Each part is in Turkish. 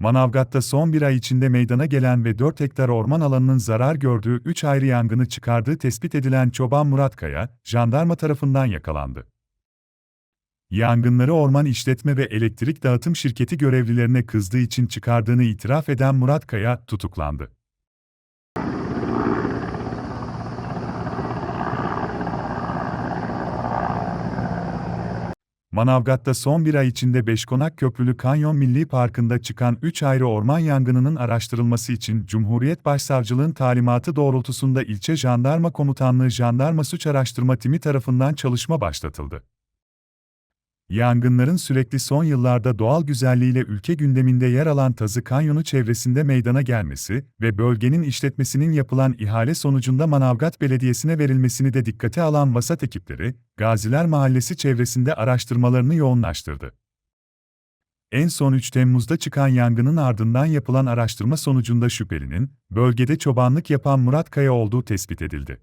Manavgat'ta son bir ay içinde meydana gelen ve 4 hektar orman alanının zarar gördüğü 3 ayrı yangını çıkardığı tespit edilen Çoban Murat Kaya, jandarma tarafından yakalandı. Yangınları orman işletme ve elektrik dağıtım şirketi görevlilerine kızdığı için çıkardığını itiraf eden Murat Kaya tutuklandı. Manavgat'ta son bir ay içinde Beşkonak Köprülü Kanyon Milli Parkı'nda çıkan 3 ayrı orman yangınının araştırılması için Cumhuriyet Başsavcılığın talimatı doğrultusunda ilçe Jandarma Komutanlığı Jandarma Suç Araştırma Timi tarafından çalışma başlatıldı. Yangınların sürekli son yıllarda doğal güzelliğiyle ülke gündeminde yer alan Tazı Kanyonu çevresinde meydana gelmesi ve bölgenin işletmesinin yapılan ihale sonucunda Manavgat Belediyesi'ne verilmesini de dikkate alan vasat ekipleri, Gaziler Mahallesi çevresinde araştırmalarını yoğunlaştırdı. En son 3 Temmuz'da çıkan yangının ardından yapılan araştırma sonucunda şüphelinin, bölgede çobanlık yapan Murat Kaya olduğu tespit edildi.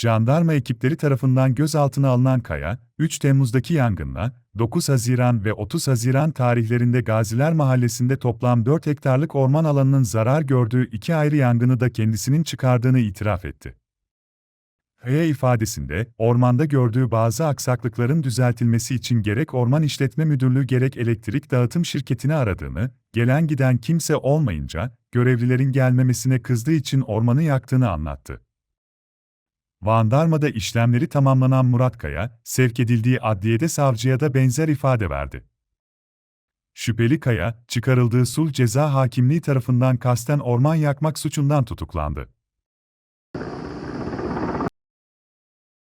Jandarma ekipleri tarafından gözaltına alınan Kaya, 3 Temmuz'daki yangınla, 9 Haziran ve 30 Haziran tarihlerinde Gaziler Mahallesi'nde toplam 4 hektarlık orman alanının zarar gördüğü iki ayrı yangını da kendisinin çıkardığını itiraf etti. Kaya ifadesinde, ormanda gördüğü bazı aksaklıkların düzeltilmesi için gerek Orman İşletme Müdürlüğü gerek elektrik dağıtım şirketini aradığını, gelen giden kimse olmayınca, görevlilerin gelmemesine kızdığı için ormanı yaktığını anlattı. Vandarma'da işlemleri tamamlanan Murat Kaya, sevk edildiği adliyede savcıya da benzer ifade verdi. Şüpheli Kaya, çıkarıldığı sul ceza hakimliği tarafından kasten orman yakmak suçundan tutuklandı.